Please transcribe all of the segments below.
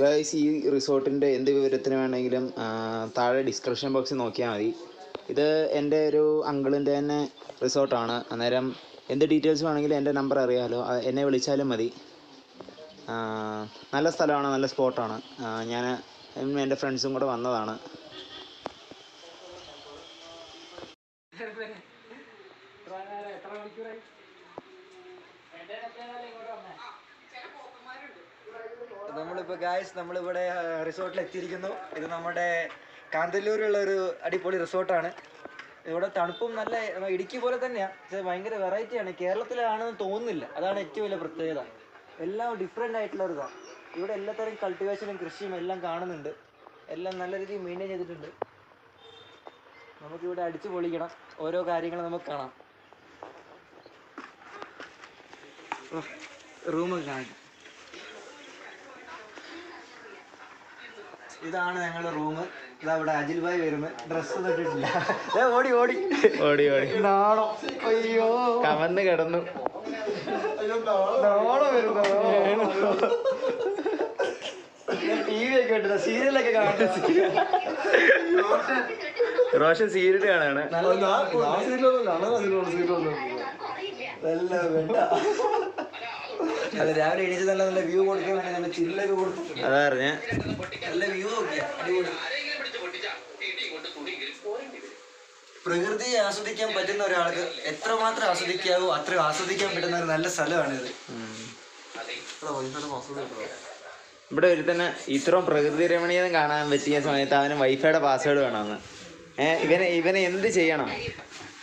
Guys ഈ റിസോർട്ടിന്റെ എന്ത് വിവരത്തിന് വേണമെങ്കിലും താഴെ ഡിസ്ക്രിപ്ഷൻ ബോക്സിൽ നോക്കിയാൽ മതി. ഇത് എന്റെ ഒരു അങ്കിളിന്റെ തന്നെ റിസോർട്ടാണ്. അന്നേരം എന്ത് ഡീറ്റെയിൽസ് വേണമെങ്കിലും എന്റെ നമ്പർ അറിയാമല്ലോ എന്നെ വിളിച്ചാലും മതി. നല്ല സ്ഥലമാണ് നല്ല സ്പോട്ടാണ് ഞാൻ എന്റെ ഫ്രണ്ട്സും കൂടെ വന്നതാണ്. എത്ര മണിക്കൂറായി? നമ്മളിപ്പോൾ ഗായ്സ് നമ്മളിവിടെ റിസോർട്ടിൽ എത്തിയിരിക്കുന്നു ഇത് നമ്മുടെ കാന്തല്ലൂരുള്ള ഒരു അടിപൊളി റിസോർട്ടാണ്. ഇവിടെ തണുപ്പും നല്ല ഇടുക്കി പോലെ തന്നെയാണ് പക്ഷേ ഭയങ്കര വെറൈറ്റിയാണ് കേരളത്തിലാണെന്ന് തോന്നുന്നില്ല. അതാണ് ഏറ്റവും വലിയ പ്രത്യേകത. എല്ലാം ഡിഫറെന്റ് ആയിട്ടുള്ള ഒരു ഇതാണ് ഇവിടെ എല്ലാത്തരം കൾട്ടിവേഷനും കൃഷിയും എല്ലാം കാണുന്നുണ്ട്. എല്ലാം നല്ല രീതിയിൽ മെയിന്റെയിൻ ചെയ്തിട്ടുണ്ട്. നമുക്കിവിടെ അടിച്ചു പൊളിക്കണം. ഓരോ കാര്യങ്ങളും നമുക്ക് കാണാം. റൂമൊക്കെ കാണിക്കാം ഇതാണ് ഞങ്ങളുടെ റൂം ഇതാ ഇവിടെ അജിൽ ഭായ് വരുമ്പോ ഡ്രസ് ഓടി ഓടി. ഓടി ഓടി. നാണോ. അയ്യോ. കവന്ന് കിടന്നു. നാണോ വരുന്നു. ടി വി ഒക്കെ ഉണ്ട് സീരിയലൊക്കെ കാണുന്നത് റോഷൻ സീരിയൽ കാണാണ്. നല്ല സീരിയലൊന്നും കാണാൻ സീറ്റിലൊന്നും എല്ലാം വേണ്ട. അല്ല രാവിലെ എണീച്ച് നല്ല നല്ല വ്യൂ കൊടുക്കാൻ വേണ്ടി നല്ല ചില്ലൊക്കെ കൊടുത്തു അതാ പറഞ്ഞ. നല്ല വ്യൂ പ്രകൃതിയെ ആസ്വദിക്കാൻ പറ്റുന്ന ഒരാൾക്ക് എത്രമാത്രം ആസ്വദിക്കാവോ അത്രയും ആസ്വദിക്കാൻ പറ്റുന്ന ഒരു നല്ല സ്ഥലമാണിത് ഇവിടെ ഒരു തന്നെ ഇത്രയും പ്രകൃതി രമണീയം കാണാൻ പറ്റിയ സമയത്ത് അവന് വൈഫൈയുടെ പാസ്വേഡ് വേണമെന്ന്. ഏഹ് ഇവനെ ഇവനെ എന്ത് ചെയ്യണം?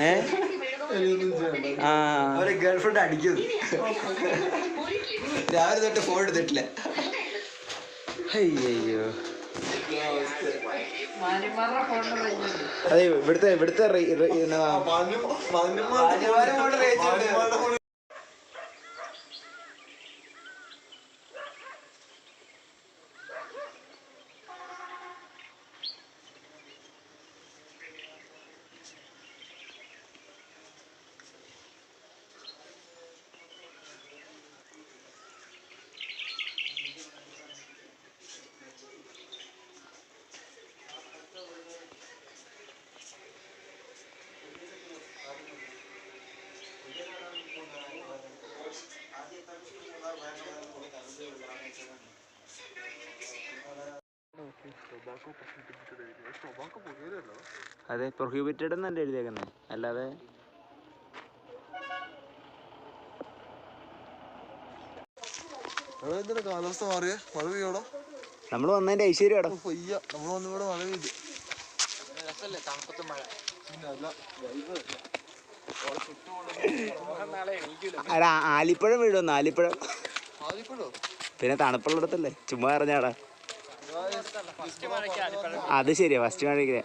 ഏ? എനിക്കൊന്നും ചെയ്യണ്ട ആ അവരെ ഗേൾഫ്രണ്ട് അടിക്കുന്നു രാവിലെ തൊട്ട് ഫോൺ എടുത്തിട്ടില്ല. അയ്യോ അതെ ഇവിടുത്തെ ഇവിടുത്തെ അതെ പ്രൊഹിബിറ്റഡ് എന്നല്ലേ എഴുതിയേക്കുന്നത് അല്ലാതെ കാലാവസ്ഥ മാറിയ? മഴ പെയ്യോടോ? നമ്മൾ വന്നതിന്റെ ഐശ്വര്യം പെയ്യ. നമ്മൾ വന്നിവിടെ മഴ പെയ്ത്. രസല്ലേ തണുപ്പത്ത് മഴ. അല്ല ആലിപ്പഴം വീഴുമെന്ന് ആലിപ്പഴം. പിന്നെ തണുപ്പുള്ളിടത്തല്ലേ? ചുമ്മാ അറിഞ്ഞാടാ അത് ശരിയാ ഫസ്റ്റ് മഴയ്ക്ക്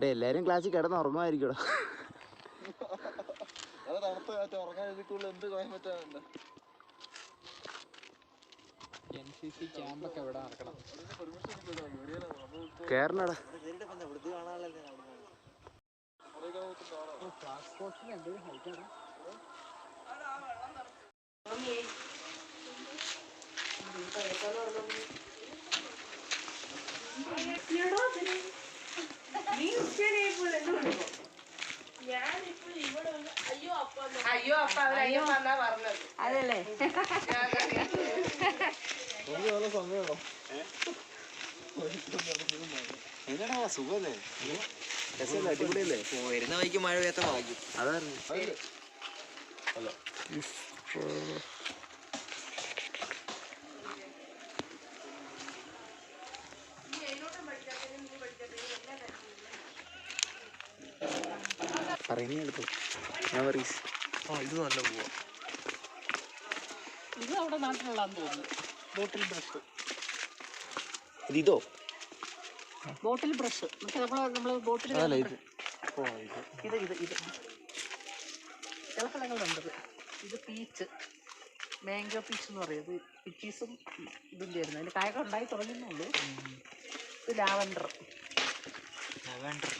എടാ എല്ലാരും ക്ലാസ്സിൽ കിടന്ന് ഉറങ്ങുമായിരിക്കടോ എൻ സി സി ക്യാമ്പൊക്കെ എവിടെ നടക്കണം. കേറണടാ. എന്തെങ്കിലും ഹൈറ്റാണ് അയ്യോ അപ്പ അവരയ്യോ വന്നാ പറഞ്ഞത്. അതല്ലേ? സുഖല്ലേ അടിപൊളിയല്ലേ വരുന്ന വഴിക്ക് മഴ പെയ്യാത്ത ഭാഗ്യം. അതാണ് പറയുന്നേ എടുത്തു മെമ്മറീസ് ആ ഇത് നല്ല പോവാ. ഇത് അവിടെ നാട്ടിലുള്ളതാന്ന് തോന്നുന്നു. Bottle brush. ഇതോ ബോട്ടിൽ ബ്രഷ്. മറ്റേ നമ്മൾ നമ്മൾ ബോട്ടിൽ അല്ല ഇത്. ഓ ഇത്. ഇത് ഇത് ഇത്. ചില സ്ഥലങ്ങളുണ്ട് ഇത് പീച്ച്. മാംഗോ പീച്ച് എന്ന് പറയും. ഇത് പിച്ചീസും ഇതിന്റെ ആയിരുന്നു. അതിന്റെ കായൊക്കെ ഉണ്ടായി തുടങ്ങുന്നുള്ളൂ. ഇത് ലാവൻഡർ. ലെവൻഡർ.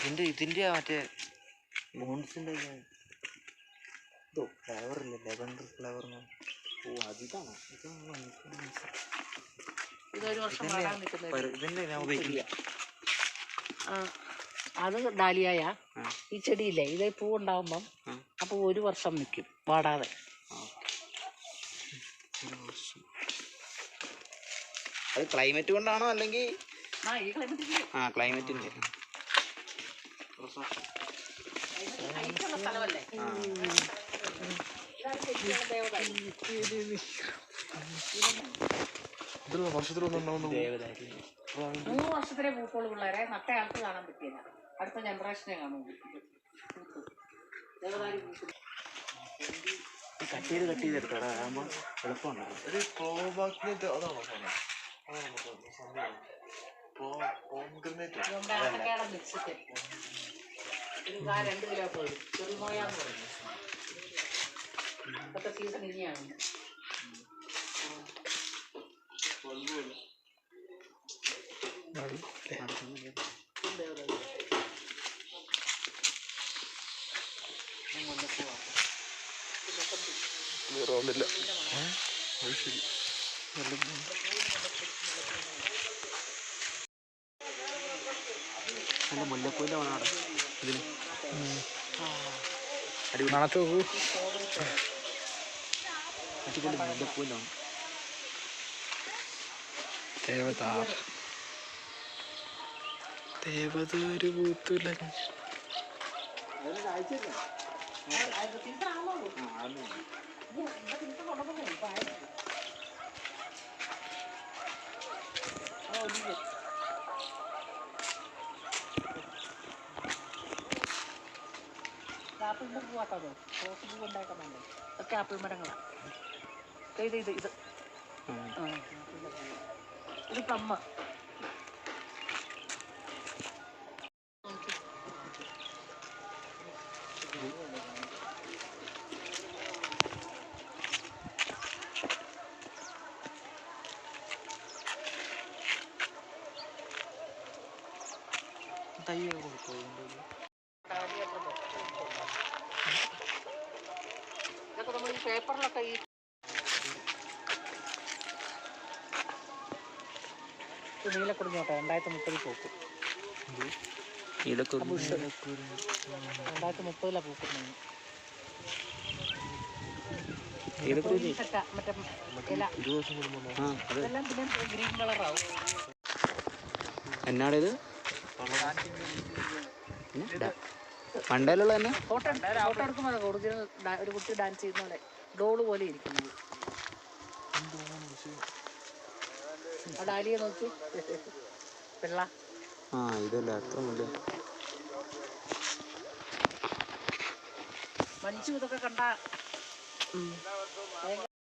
ഇതിന്റെ ഇതിന്റെ മറ്റേ ബോൺസിന്റെ ഇതോ. ഫ്ലവർ ഇല്ല? ലെവൻഡർ ഫ്ലേവർ ഓ അതിതാണോ? ഇതാണോ ഞാൻ ഉപയോഗിക്കില്ല ആ, അത് ഡാലിയായ ഈ ചെടിയില്ലേ ഇത് പൂ ഉണ്ടാവുമ്പം അപ്പോൾ ഒരു വർഷം നിൽക്കും വാടാതെ. അത് ക്ലൈമറ്റ് കൊണ്ടാണോ? അല്ലെങ്കിൽ ആ ഈ ക്ലൈമറ്റിൽ ആ ക്ലൈമറ്റിന്റെ മൂന്ന് വർഷത്തിലെ പൂക്കോൾ പിള്ളേരെ നട്ട ആൾക്ക് കാണാൻ പറ്റിയില്ല അടുത്ത ജനറേഷനെ കാണും കട്ട് ചെയ്ത് കട്ട് ചെയ്ത് എടുത്തോടാ അതാകുമ്പോൾ എളുപ്പമുണ്ടല്ലോ ഒരു പ്രോബാക്നേറ്റ് അതാണോ സാധനം അതാണോ സംഭവം പ്രോഗ്രനേറ്റ് നമ്മുടെ അടക്കയുടെ മിക്സിക്ക് ഒരു കാ രണ്ട് കിലോ പോയി ചെറുമോയാന്ന് പറഞ്ഞു. ഇപ്പോഴത്തെ സീസൺ ഇനിയാണ്. റോഡില്ല ശരി നല്ല മുല്ലപ്പൂവിന്റെ മണത്ത് നോക്കൂ അടിപൊളി മുല്ലപ്പൂവിന്റെ മണം ദേവതാർ ദേവതൊരു പൂത്തുല ആപ്പിളിന്റെ പൂവാട്ടത് റോസ് പൂ ഉണ്ടാക്കുന്നുണ്ട് ഒക്കെ ആപ്പിൾ മരങ്ങളാണ് ഇത് ഇത് ഇത്. ഇത് പ്ലമ്മ ഇതൊക്കെ നമ്മൾ ഈ പേപ്പറിലൊക്കെ ഈ ഇത് നീലക്കുറിഞ്ഞോട്ടെ രണ്ടായിരത്തി മുപ്പതിൽ പൂക്കും. ഇതൊക്കെ രണ്ടായിരത്തി മുപ്പതിലാണ് പൂക്കുന്നത്. ഇതൊക്കെ മണ്ടയിലുള്ള തന്നെ? ഫോട്ടോ ഫോട്ടോ എടുക്കുമ്പോൾ ഒറിജിനൽ ഒരു കുട്ടി ഡാൻസ് ചെയ്യുന്ന പോലെ ഡോൾ പോലെ ഇരിക്കുന്നത്. ആ ഡാലിയെ നോക്കി. പിള്ള. ആ ഇതല്ല അത്ര മുല്ല മഞ്ജു ഇതൊക്കെ കണ്ട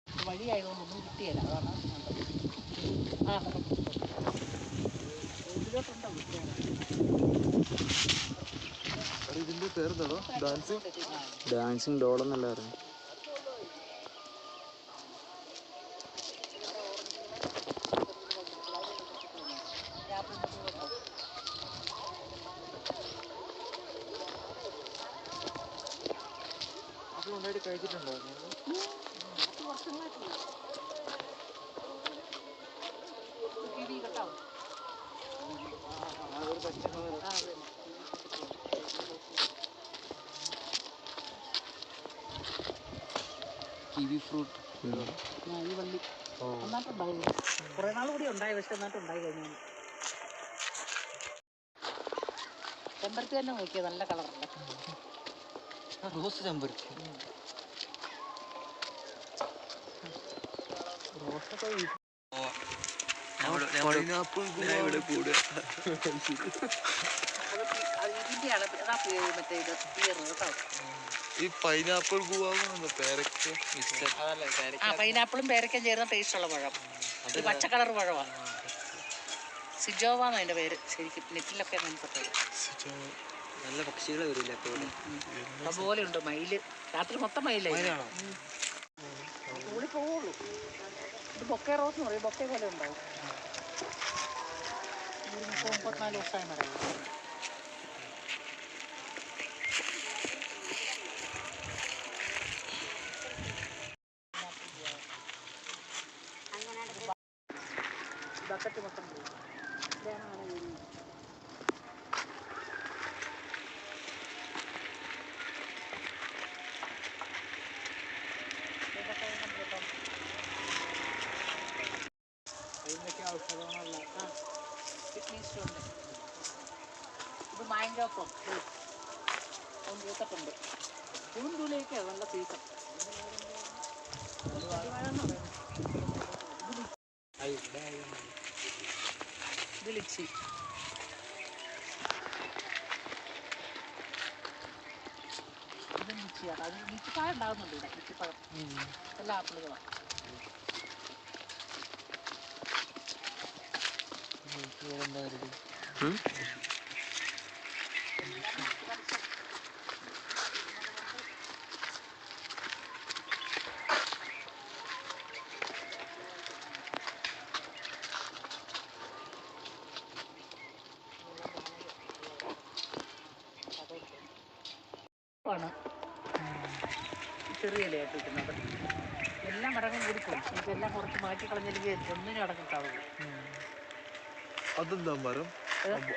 വഴിയായതുകൊണ്ട് ഒന്നും കിട്ടിയല്ല. അതാണ് ആ. ഇതിന്റെ പേരെന്താണോ ഡാൻസ് ഡാൻസിങ് ഡോളെന്നല്ല പറഞ്ഞു കിവി ഫ്രൂട്ട് ഈ വള്ളി. നന്നായിട്ടുണ്ടായി. കുറേ നാൾ കൂടി ഉണ്ടായി പക്ഷെ നന്നായിട്ടുണ്ടായി കഴിഞ്ഞു. ചെമ്പരത്തി തന്നെ നോക്കിയത് നല്ല കളറുണ്ട് റോസ് ചെമ്പരത്തി. മറ്റേ ഇത് പിയർ കേട്ടോ ഈ പൈനാപ്പിൾ ഗുവാവ് പേരക്ക ആ പൈനാപ്പിളും പേരക്കയും ചേർന്ന ടേസ്റ്റുള്ള പഴം. ഇത് പച്ച കളർ പഴമാണ്. സിജോവാന്ന് അതിന്റെ പേര്. ശരിക്കും നെറ്റിലൊക്കെ നല്ല പക്ഷികൾ വരില്ല അതുപോലെ ഉണ്ട്. മയിൽ. രാത്രി മൊത്തം മയിലായി. പോവുള്ളൂ. ഇത് ബൊക്കെ റോസ് എന്ന് പറയും. ബൊക്കെ പോലെ ഉണ്ടാവും. മുപ്പത്തിനാല് ദിവസമായി മരം ബക്കറ്റ് മൊത്തം പോയി ഇതാണ് അങ്ങനെ വീഴുന്നത്. ഇതൊക്കെ നമ്മളിപ്പം ആ, കിഡ്നി സ്റ്റോണിന്റെ പൂത്തട്ടുണ്ട് ജൂൺ ജൂലൈക്ക് നല്ല സീസൺ ഇത് ലിച്ചി ഇത് ലിച്ചിയാണ് അത് ലിച്ചിപ്പഴം ഉണ്ടാകുന്നുണ്ട് ഇവിടെ ലിച്ചിപ്പഴം എല്ലാ ആപ്പിളുകളാണ് ഉം? ആണ് ചെറിയ ഇലയായിട്ട് കിട്ടുന്നത് എല്ലാം മരങ്ങളും കൂടി പോകും ഇതെല്ലാം കുറച്ച് മാറ്റി കളഞ്ഞില്ലെങ്കിൽ ഒന്നിനും അതെന്താ മരം?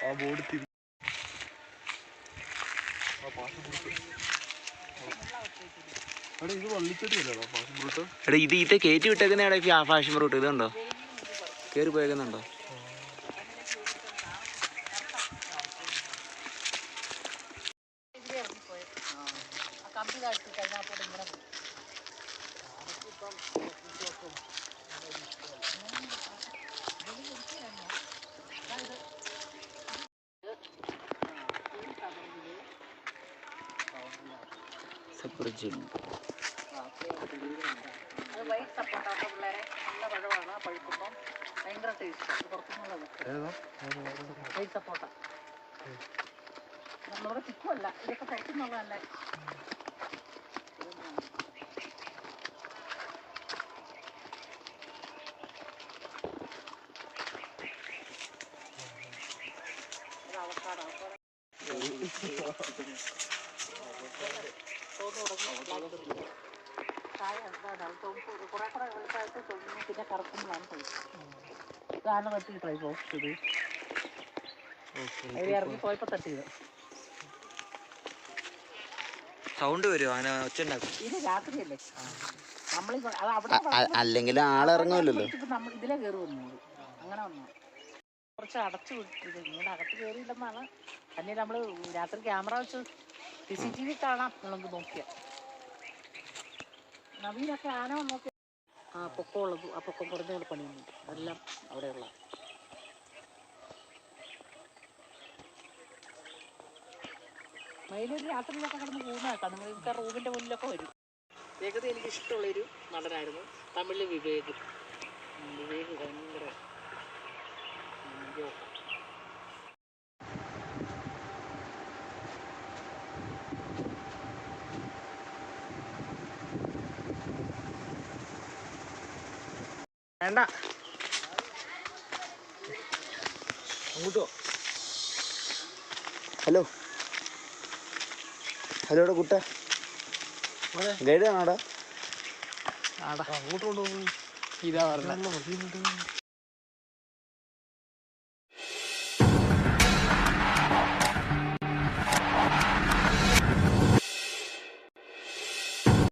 ആ ബോർഡ് തിരി ഫ്രൂട്ട് എടാ ഇത് ഇത് കയറ്റി വിട്ടേക്കുന്ന ഇടയ്ക്ക് ഫാഷൻ ഫ്രൂട്ട് ഇതുണ്ടോ? കയറി പോയേക്കുന്നുണ്ടോ ആ കമ്പി കഴിഞ്ഞാൽ കഴിഞ്ഞപ്പോൾ ഇങ്ങനെ പോയി വൈറ്റ് സപ്പോർട്ടാണ് പിള്ളേരെ നല്ല പഴമാണ് പഴുക്കുമ്പം. ഭയങ്കര ടേസ്റ്റ് പുറത്തുനിന്നുള്ളത് വൈറ്റ് സപ്പോട്ട നമ്മുടെ ചിക്കുമല്ല ഇതൊക്കെ പുറത്തുനിന്നുള്ളതല്ലേ കുറെ കൂടെ വെളുപ്പായിട്ട് തൊണ്ണൂറ് പിന്നെ കറക്കുമ്പോഴാണ് പഴുക്കുന്നത് ഇതാണ് പറ്റി ട്രൈ പോസ്റ്റ് ഇത് അതിൽ ഇറങ്ങി പോയപ്പോ തട്ടിയത് സൗണ്ട് വരുമോ അങ്ങനെ ഒച്ച ഉണ്ടാക്കും. ഇത് രാത്രിയല്ലേ നമ്മൾ അത് അവിടെ അല്ലെങ്കിൽ ആളിറങ്ങുമല്ലോ നമ്മൾ ഇതിലെ കയറി വന്നത് അങ്ങനെ വന്നു കുറച്ച് അടച്ചു വിട്ടത് ഇങ്ങനെ അകത്ത് കയറിയില്ലെന്നാണ്. തന്നെ നമ്മൾ രാത്രി ക്യാമറ വെച്ച് സി സി ടി വി കാണാം. നമുക്ക് നോക്കിയാൽ നവീനൊക്കെ ആന നോക്കി. ആ പൊക്കമുള്ളത് ആ പൊക്കം കുറഞ്ഞ പണിയുന്നു എല്ലാം അവിടെയുള്ള. മയിലൊരു രാത്രിയിലൊക്കെ കിടന്ന് പോകുന്നതാക്കാം എനിക്ക് റൂമിന്റെ മുന്നിലൊക്കെ വരും. വേഗത എനിക്ക് ഇഷ്ടമുള്ളൊരു നടനായിരുന്നു. തമിഴിൽ വിവേക്. വിവേക് ഭയങ്കര വേണ്ട. അങ്ങോട്ടോ ഹലോ. ഹലോടാ കുട്ട. ഗൈഡ് ആണോടാ അങ്ങോട്ട് കൊണ്ടുപോകും. ഇതാ മതിയുണ്ട്